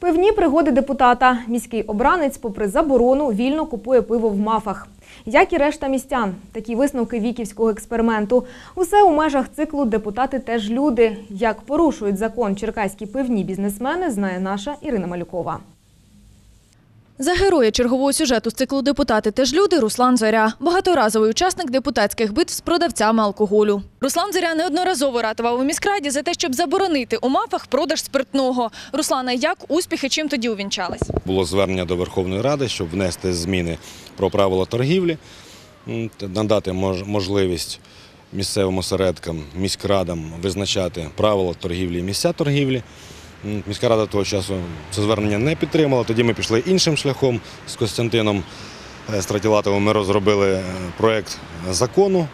Пивні пригоди депутата. Міський обранець, попри заборону, вільно купує пиво в мафах. Як і решта містян, такі висновки віківського експерименту. Усе у межах циклу депутати теж люди. Як порушують закон черкаські пивні бізнесмени, знає наша Ірина Малюкова. За героя чергового сюжету з циклу депутати теж люди Руслан Зоря, багаторазовий учасник депутатських битв з продавцями алкоголю. Руслан Зоря неодноразово ратував у міськраді за те, щоб заборонити у мафах продаж спиртного. Руслана, як успіхи чим тоді увінчались? Було звернення до Верховної Ради, щоб внести зміни про правила торгівлі, надати можливість місцевим осередкам, міськрадам визначати правила торгівлі і місця торгівлі. Міська рада того часу це звернення не підтримала. Тоді ми пішли іншим шляхом з Костянтином е, Стратілатовим. Ми розробили е, проект закону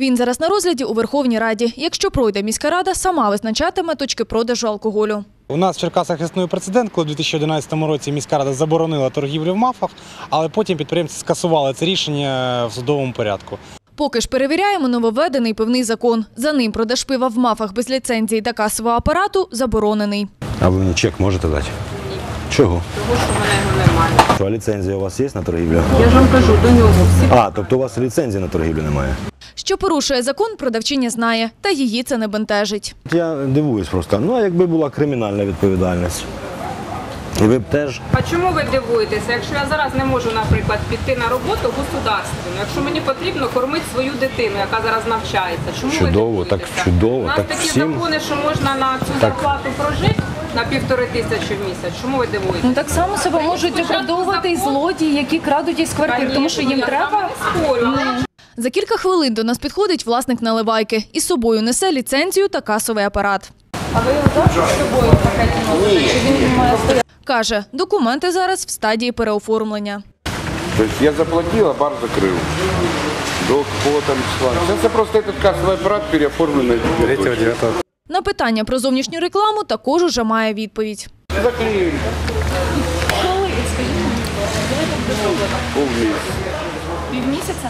Він зараз на розгляді у Верховній Раді. Якщо пройде міська рада, сама визначатиме точки продажу алкоголю. У нас в Черкасах існує прецедент, коли у 2011 році міська рада заборонила торгівлю в мафах, але потім підприємці скасували це рішення в судовому порядку. Поки ж перевіряємо нововведений пивний закон. За ним продаж пива в мафах без ліцензії та касового апарату заборонений. А ви мені чек можете дати? Ні. Чого? Тому що в мене його немає. Що, а ліцензія у вас є на торгівлю? Я ж вам кажу, до нього всі А, тобто у вас ліцензії на торгівлю немає? Що порушує закон, продавчиня знає, та її це не бентежить. Я дивуюсь просто. Ну, а якби була кримінальна відповідальність. І ви б теж А чому ви дивуєтеся? Якщо я зараз не можу, наприклад, піти на роботу государственну, якщо мені потрібно кормити свою дитину, яка зараз навчається, чому Чудово, ви так дивуєтеся? чудово, У нас так такі всім- закони, що можна на цю зарплату прожити на півтори тисячі в місяць. Чому ви дивуєтеся? Ну так само себе можуть Спочатку оправдовувати і закон. злодії, які крадуть із квартир, тому що їм Конечно, я з треба. вами не спорю, але За кілька хвилин до нас підходить власник наливайки і з собою несе ліцензію та касовий апарат. А ви його завжди з собою в пакеті носите? Чи він має стояти? Каже, документи зараз в стадії переоформлення. То есть я заплатил, а бар закрыл. До какого там числа. Сейчас я просто этот кассовый аппарат переоформленный. 3 На питання про зовнішню рекламу також уже має відповідь. Заклеили. Полмесяца. Півмісяця?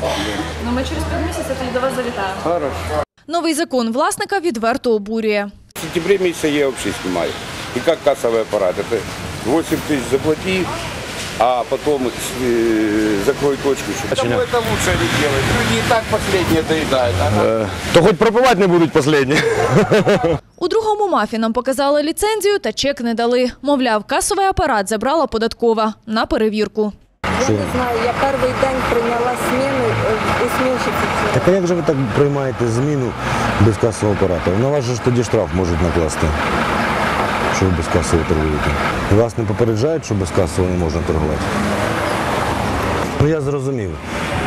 Ну ми через півмісяця тоді до вас завітаємо. Хорошо. Новий закон власника відверто обурює. В сентябре месяце я вообще снимаю. И как кассовый аппарат. Это 8 тысяч заплати, а потом э, закрой точку. Кому это лучше не делать? Люди и так последние доедают. А То хоч пропивати не будуть останні. У другому мафі нам показали ліцензію та чек не дали. Мовляв, касовий апарат забрала податкова на перевірку. Я не знаю, я перший день прийняла зміну е, у. Так а як же ви так приймаєте зміну без касового апарату? На вас же ж тоді штраф можуть накласти. Що ви без касового торгуєте? Вас не попереджають, що без касового не можна торгувати. Ну я зрозумів.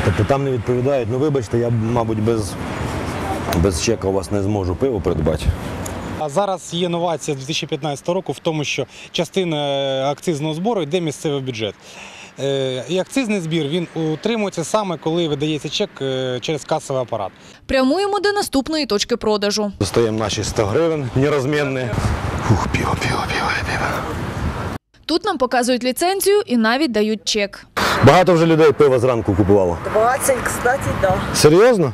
Тобто там не відповідають, ну вибачте, я, мабуть, без, без чека у вас не зможу пиво придбати. А зараз є новація з 2015 року в тому, що частина е, акцизного збору йде місцевий бюджет. Е, І акцизний збір він утримується саме, коли видається чек е, через касовий апарат. Прямуємо до наступної точки продажу. Достаємо наші 100 гривень нерозмінні. Фух, пиво, пиво, пиво, пиво. Тут нам показують ліцензію і навіть дають чек. Багато вже людей пиво зранку купувало. 20, кстати, да. Серйозно?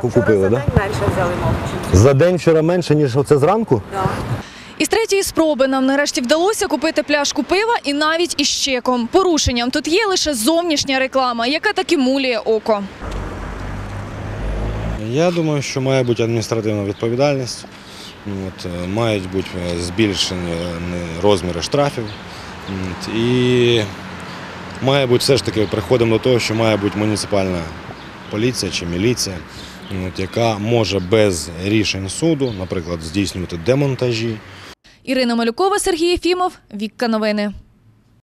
Купили, Вчора за? Да? день менше взяли, мабуть. За день вчора менше, ніж оце зранку? Із третьої спроби нам нарешті вдалося купити пляшку пива і навіть із чеком. Порушенням тут є лише зовнішня реклама, яка таки мулює око. Я думаю, що має бути адміністративна відповідальність. От, е, мають бути е, збільшені е, розміри штрафів. От, і має бути все ж таки, приходимо до того, що має бути муніципальна поліція чи міліція, от, яка може без рішень суду, наприклад, здійснювати демонтажі. Ірина Малюкова, Сергій Єфімов, Вікка Новини.